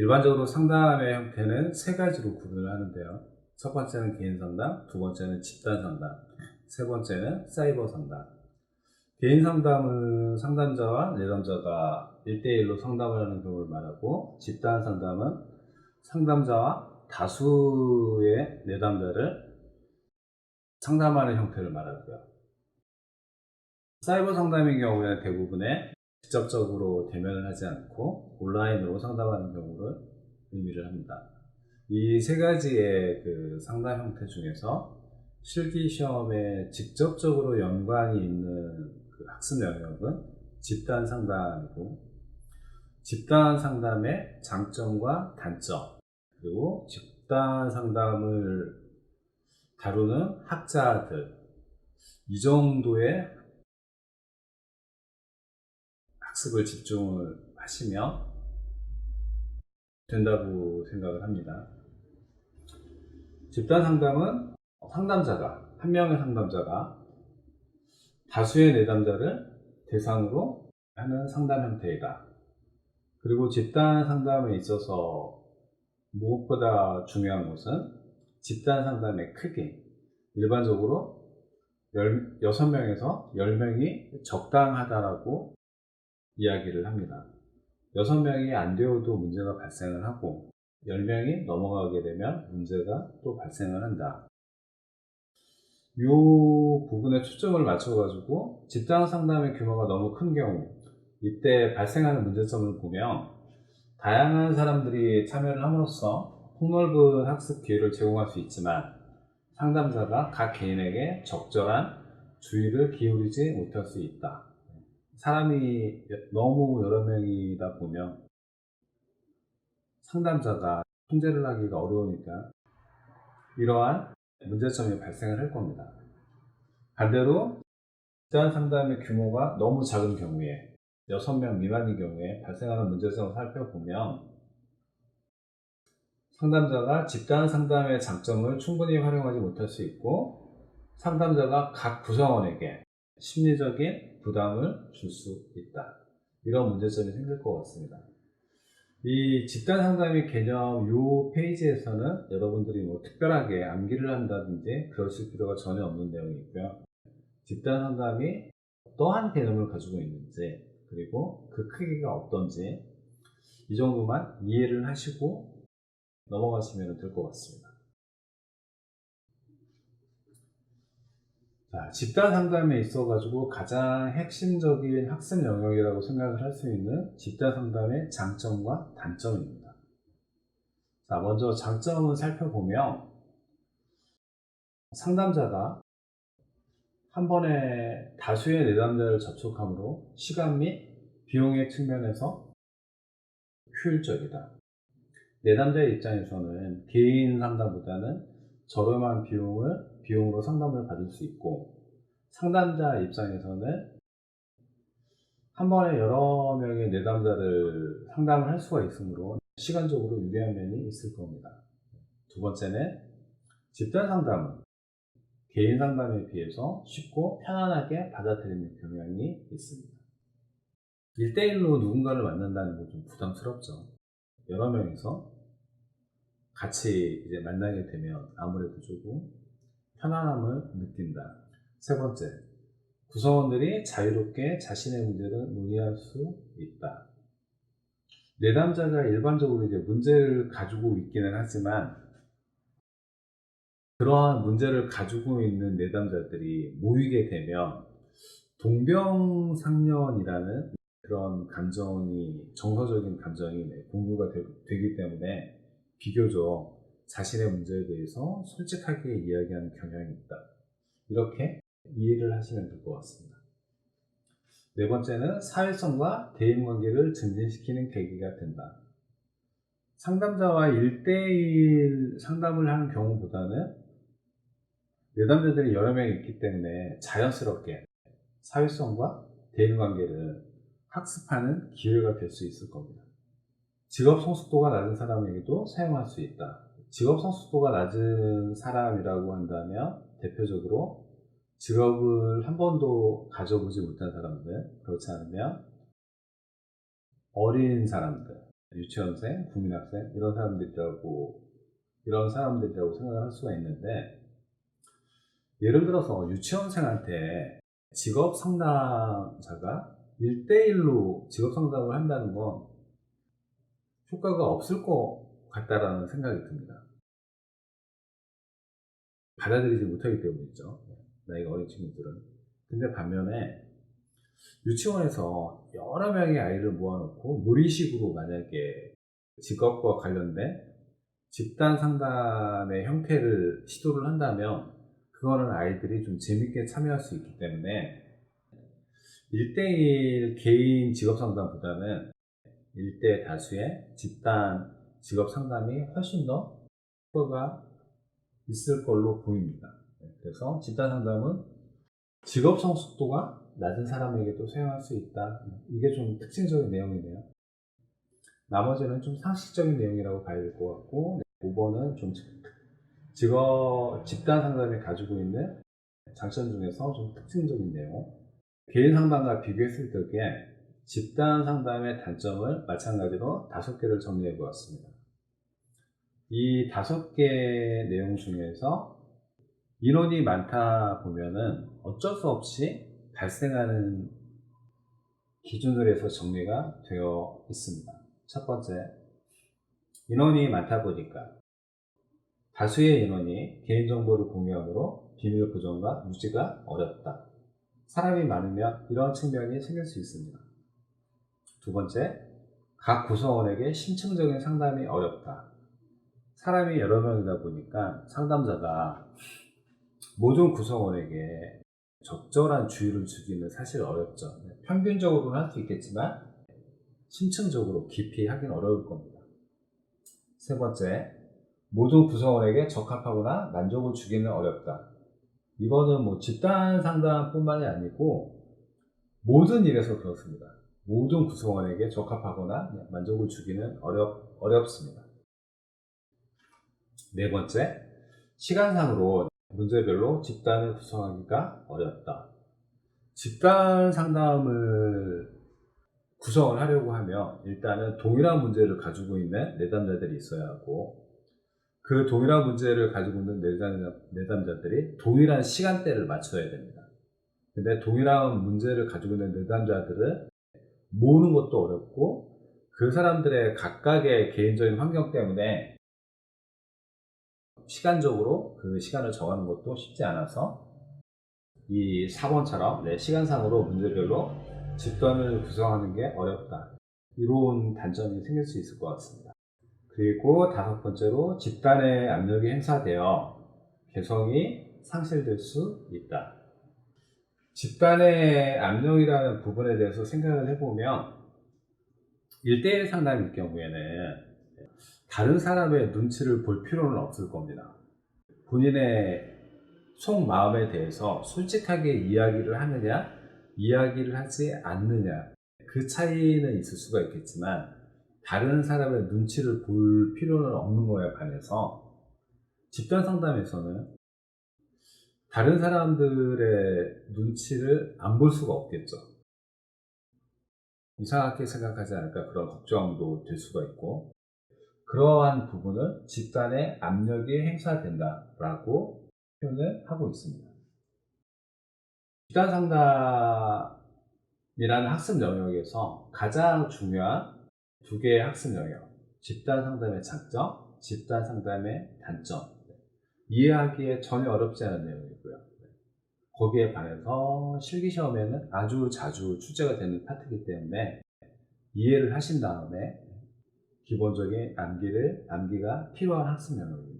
일반적으로 상담의 형태는 세 가지로 구분을 하는데요. 첫 번째는 개인 상담, 두 번째는 집단 상담, 세 번째는 사이버 상담. 개인 상담은 상담자와 내담자가 1대1로 상담을 하는 경우를 말하고, 집단 상담은 상담자와 다수의 내담자를 상담하는 형태를 말하고요. 사이버 상담의 경우에는 대부분의 직접적으로 대면을 하지 않고 온라인으로 상담하는 경우를 의미를 합니다. 이 세 가지의 그 상담 형태 중에서 실기 시험에 직접적으로 연관이 있는 그 학습 영역은 집단 상담이고 집단 상담의 장점과 단점 그리고 집단 상담을 다루는 학자들 이 정도의 학습을 집중을 하시면 된다고 생각을 합니다. 집단 상담은 상담자가, 한 명의 상담자가 다수의 내담자를 대상으로 하는 상담 형태이다. 그리고 집단 상담에 있어서 무엇보다 중요한 것은 집단 상담의 크기. 일반적으로 6명에서 10명이 적당하다라고 이야기를 합니다. 6명이 안 되어도 문제가 발생을 하고 10명이 넘어가게 되면 문제가 또 발생을 한다. 이 부분에 초점을 맞춰가지고 집단 상담의 규모가 너무 큰 경우 이때 발생하는 문제점을 보면 다양한 사람들이 참여를 함으로써 폭넓은 학습 기회를 제공할 수 있지만 상담자가 각 개인에게 적절한 주의를 기울이지 못할 수 있다. 사람이 너무 여러 명이다 보면 상담자가 통제를 하기가 어려우니까 이러한 문제점이 발생을 할 겁니다. 반대로 집단 상담의 규모가 너무 작은 경우에 6명 미만인 경우에 발생하는 문제점을 살펴보면 상담자가 집단 상담의 장점을 충분히 활용하지 못할 수 있고 상담자가 각 구성원에게 심리적인 부담을 줄 수 있다. 이런 문제점이 생길 것 같습니다. 이 집단 상담의 개념 이 페이지에서는 여러분들이 뭐 특별하게 암기를 한다든지 그러실 필요가 전혀 없는 내용이 있고요. 집단 상담이 어떠한 개념을 가지고 있는지 그리고 그 크기가 어떤지 이 정도만 이해를 하시고 넘어가시면 될 것 같습니다. 자, 집단 상담에 있어 가지고 가장 핵심적인 학습 영역이라고 생각을 할 수 있는 집단 상담의 장점과 단점입니다. 자, 먼저 장점을 살펴보면 상담자가 한 번에 다수의 내담자를 접촉함으로 시간 및 비용의 측면에서 효율적이다. 내담자의 입장에서는 개인 상담보다는 저렴한 비용을 비용으로 상담을 받을 수 있고 상담자 입장에서는 한 번에 여러 명의 내담자를 상담을 할 수가 있으므로 시간적으로 유리한 면이 있을 겁니다. 두 번째는 집단 상담은 개인 상담에 비해서 쉽고 편안하게 받아들이는 경향이 있습니다. 1대1로 누군가를 만난다는 건 좀 부담스럽죠. 여러 명이서 같이 이제 만나게 되면 아무래도 조금 편안함을 느낀다. 세 번째, 구성원들이 자유롭게 자신의 문제를 논의할 수 있다. 내담자가 일반적으로 이제 문제를 가지고 있기는 하지만 그러한 문제를 가지고 있는 내담자들이 모이게 되면 동병상련이라는 그런 감정이 정서적인 감정이 공유가 되, 기 때문에 비교적 자신의 문제에 대해서 솔직하게 이야기하는 경향이 있다. 이렇게 이해를 하시면 될 것 같습니다. 네 번째는 사회성과 대인관계를 증진시키는 계기가 된다. 상담자와 1대1 상담을 하는 경우보다는 내담자들이 여러 명이 있기 때문에 자연스럽게 사회성과 대인관계를 학습하는 기회가 될 수 있을 겁니다. 직업 성숙도가 낮은 사람에게도 사용할 수 있다. 직업 성숙도가 낮은 사람이라고 한다면 대표적으로 직업을 한 번도 가져보지 못한 사람들, 그렇지 않으면 어린 사람들, 유치원생, 국민학생 이런 사람들이라고 이런 사람들이라고 생각을 할 수가 있는데 예를 들어서 유치원생한테 직업 상담자가 1대1로 직업 상담을 한다는 건 효과가 없을 것 같다라는 생각이 듭니다. 받아들이지 못하기 때문이죠. 나이가 어린 친구들은. 근데 반면에 유치원에서 여러 명의 아이를 모아놓고 놀이식으로 만약에 직업과 관련된 집단 상담의 형태를 시도를 한다면 그거는 아이들이 좀 재밌게 참여할 수 있기 때문에 1대1 개인 직업 상담보다는 1대 다수의 집단 직업 상담이 훨씬 더 효과가 있을 걸로 보입니다. 네, 그래서 집단 상담은 직업 성숙도가 낮은 사람에게도 사용할 수 있다. 이게 좀 특징적인 내용이네요. 나머지는 좀 상식적인 내용이라고 봐야 될 것 같고, 5번은 좀 직업, 집단 상담이 가지고 있는 장점 중에서 좀 특징적인 내용. 개인 상담과 비교했을 적에 집단 상담의 단점을 마찬가지로 다섯 개를 정리해 보았습니다. 이 다섯 개 내용 중에서 인원이 많다 보면은 어쩔 수 없이 발생하는 기준들에서 정리가 되어 있습니다. 첫 번째, 인원이 많다 보니까 다수의 인원이 개인정보를 공유하므로 비밀 보존과 유지가 어렵다. 사람이 많으면 이런 측면이 생길 수 있습니다. 두 번째, 각 구성원에게 심층적인 상담이 어렵다. 사람이 여러 명이다 보니까 상담자가 모든 구성원에게 적절한 주의를 주기는 사실 어렵죠. 평균적으로는 할 수 있겠지만 심층적으로 깊이 하긴 어려울 겁니다. 세 번째, 모든 구성원에게 적합하거나 만족을 주기는 어렵다. 이거는 뭐 집단 상담뿐만이 아니고 모든 일에서 그렇습니다. 모든 구성원에게 적합하거나 만족을 주기는 어렵, 어렵습니다. 네 번째, 시간상으로 문제별로 집단을 구성하기가 어렵다. 집단 상담을 구성을 하려고 하면 일단은 동일한 문제를 가지고 있는 내담자들이 있어야 하고 그 동일한 문제를 가지고 있는 내담자, 내담자들이 동일한 시간대를 맞춰야 됩니다. 근데 동일한 문제를 가지고 있는 내담자들은 모으는 것도 어렵고 그 사람들의 각각의 개인적인 환경 때문에 시간적으로 그 시간을 정하는 것도 쉽지 않아서 이 4번처럼 내 시간상으로 문제별로 집단을 구성하는 게 어렵다. 이런 단점이 생길 수 있을 것 같습니다. 그리고 다섯 번째로 집단의 압력이 행사되어 개성이 상실될 수 있다. 집단의 압력이라는 부분에 대해서 생각을 해보면 1대1 상담일 경우에는 다른 사람의 눈치를 볼 필요는 없을 겁니다. 본인의 속 마음에 대해서 솔직하게 이야기를 하느냐, 이야기를 하지 않느냐, 그 차이는 있을 수가 있겠지만, 다른 사람의 눈치를 볼 필요는 없는 거에 반해서, 집단 상담에서는 다른 사람들의 눈치를 안 볼 수가 없겠죠. 이상하게 생각하지 않을까 그런 걱정도 될 수가 있고, 그러한 부분을 집단의 압력이 행사된다라고 표현을 하고 있습니다. 집단 상담이라는 학습 영역에서 가장 중요한 두 개의 학습 영역, 집단 상담의 장점, 집단 상담의 단점, 이해하기에 전혀 어렵지 않은 내용이고요. 거기에 반해서 실기 시험에는 아주 자주 출제가 되는 파트이기 때문에 이해를 하신 다음에 기본적인 암기를, 암기가 필요한 학습 영역입니다.